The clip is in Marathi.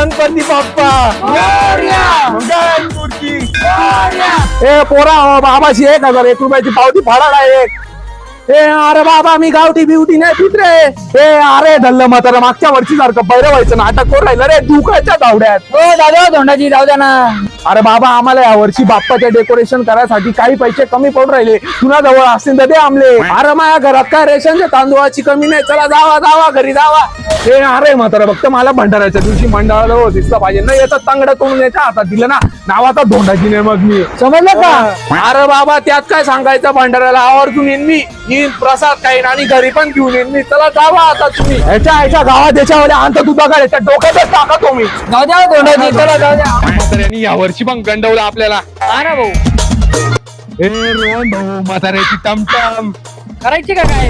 गणपती बाप्पा. ए पोरा बाबाशी एक हजार एक रुपयाची पावती फाडायला एक. ए अरे बाबा मी गावठी बिवटी नाही पित रे. ए अरे धल्ल म्हातारा मागच्या वर्षी सारखं बैर व्हायचं नाटक करून राहिलं रे दुखाच्या धावड्यात. हो दादा धोंडाजी जाऊ द्या ना. अरे बाबा आम्हाला या वर्षी बाप्पाच्या डेकोरेशन करायसाठी काही पैसे कमी पडून राहिले. तुला जवळ असतील तर दे आमले. अरे माझ्या घरात काय रेशनच्या तांदूळाची कमी नाही. चला जावा जावा घरी जावा. ए अरे म्हातारा फक्त मला भंडाऱ्याच्या दिवशी मंडळाला हो दिसलं पाहिजे. नाही याचा तांगडा तोडून याच्या हातात दिलं ना. नावाचा धोंडाची नाही मग मी. समजलं का? अरे बाबा त्यात काय सांगायचं? भंडाऱ्याला आवर्जून येईन मी. येईन प्रसाद खाईन आणि घरी पण घेऊन येईन. मी चला जावा आता तुम्ही. ह्याच्या ह्याच्या गावात याच्यामध्ये अंत तू बघा याच्या डोक्यातच टाका तुम्ही. जाऊ द्या धोंडाजी चला जाऊ द्या. म्हाताऱ्यानी यावर्षी पण गंडवलं आपल्याला. हा ना भाऊ. ए रोहन भाऊ म्हाताऱ्याची टमटम. करायची का काय?